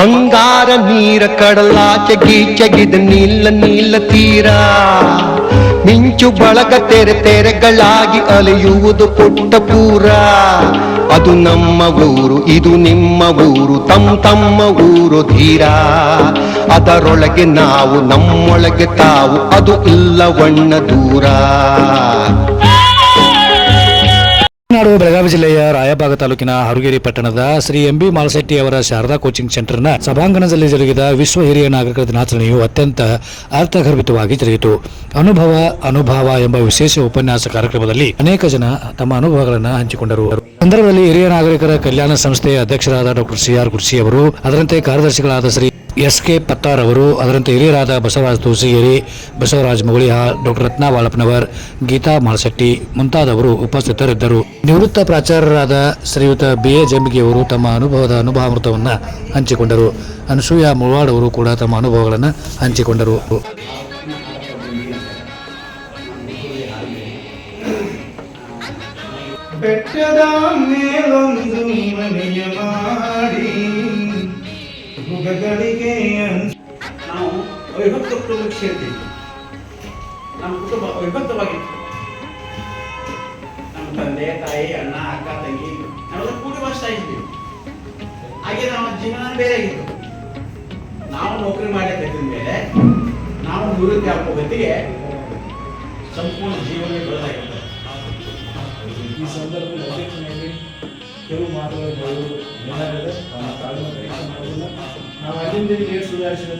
ಬಂಗಾರ ನೀರ ಕಡಲಾಚೆ ಗೀಚಗಿದ ನೀಲ ನೀಲ ತೀರ. ಮಿಂಚು ಬಳಗ ತೆರೆ ತೆರೆಗಳಾಗಿ ಅಲೆಯುವುದು ಪುಟ್ಟ ಪೂರ. ಅದು ನಮ್ಮ ಊರು, ಇದು ನಿಮ್ಮ ಊರು ತಮ್ಮ ತಮ್ಮ ಊರು ಧೀರ. ಅದರೊಳಗೆ ನಾವು, ನಮ್ಮೊಳಗೆ ತಾವು, ಅದು ಇಲ್ಲವಣ್ಣ ದೂರ. ನಾಡು ಬೆಳಗಾವಿ ಜಿಲ್ಲೆಯ ರಾಯಬಾಗ ತಾಲೂಕಿನ ಹರುಗೇರಿ ಪಟ್ಟಣದ ಶ್ರೀ ಎಂಬಿ ಮಾಲಶೆಟ್ಟಿ ಅವರ ಶಾರದಾ ಕೋಚಿಂಗ್ ಸೆಂಟರ್ನ ಸಭಾಂಗಣದಲ್ಲಿ ಜರುಗಿದ ವಿಶ್ವ ಹಿರಿಯ ನಾಗರಿಕರ ದಿನಾಚರಣೆಯು ಅತ್ಯಂತ ಅರ್ಥಗರ್ಭಿತವಾಗಿ ಜರುಗಿತು. ಅನುಭವ ಅನುಭವ ಎಂಬ ವಿಶೇಷ ಉಪನ್ಯಾಸ ಕಾರ್ಯಕ್ರಮದಲ್ಲಿ ಅನೇಕ ಜನ ತಮ್ಮ ಅನುಭವಗಳನ್ನು ಹಂಚಿಕೊಂಡರು. ಸಂದರ್ಭದಲ್ಲಿ ಹಿರಿಯ ನಾಗರಿಕರ ಕಲ್ಯಾಣ ಸಂಸ್ಥೆಯ ಅಧ್ಯಕ್ಷರಾದ ಡಾಕ್ಟರ್ ಸಿ ಆರ್ ಕುರ್ಸಿ ಅವರು, ಅದರಂತೆ ಕಾರ್ಯದರ್ಶಿಗಳಾದ ಶ್ರೀ ಎಸ್ ಕೆ ಪತ್ತಾರ್ ಅವರು, ಅದರಂತೆ ಹಿರಿಯರಾದ ಬಸವರಾಜ ತುಳಸಿಗೇರಿ, ಬಸವರಾಜ ಹಾ ಡಾಕ್ಟರ್ ರತ್ನಾ ವಾಳಪ್ಪನವರ್ ಗೀತಾ ಮಾಳಶೆಟ್ಟಿ ಮುಂತಾದವರು ಉಪಸ್ಥಿತರಿದ್ದರು. ನಿವೃತ್ತ ಪ್ರಾಚಾರ್ಯರಾದ ಶ್ರೀಯುತ ಬಿ. ಎ. ಜಂಬಿಗೆಯವರು ತಮ್ಮ ಅನುಭವದ ಅನುಭವಾಮೃತವನ್ನು ಹಂಚಿಕೊಂಡರು. ಅನಸೂಯ ಮುಳವಾಡ್ ಅವರು ಕೂಡ ತಮ್ಮ ಅನುಭವಗಳನ್ನು ಹಂಚಿಕೊಂಡರು. ಬೆಟ್ಟದ ಮೇಲೊಂದು ಹುಗಗಳಿಗೆ ಅನ್- ನಾವು ವೈಭಕ್ತ ಕುಟುಂಬಕ್ಕೆ ಸೇರ್ತೀವಿ ನಮ್ಮ ಕುಟುಂಬ ವೈಭಕ್ತವಾಗಿತ್ತು ನಮ್ಮ ತಂದೆ, ತಾಯಿ, ಅಣ್ಣ, ಅಕ್ಕ, ತಂಗಿ, ನಾವೆಲ್ಲ ಕೂಡಿ ವಾಸ್ತಾ ಇದ್ವಿ ಹಾಗೆ ನಮ್ಮ ಜೀವನ ಬೇರೆ ಆಗಿತ್ತು. ನಾವು ನೌಕರಿ ಮಾಡಿ ಮೇಲೆ ನಾವು ನಿವೃತ್ತಿ ಆಗೋ ಗತಿಗೆ ಸಂಪೂರ್ಣ ಜೀವನ ಬದಲಾಗಿರ್ತದೆ ಈ ಸಂದರ್ಭದಲ್ಲಿ ಕೆಲವು ಮಾತುಗಳು ఆమె దేవి ఏడు సుదర్శన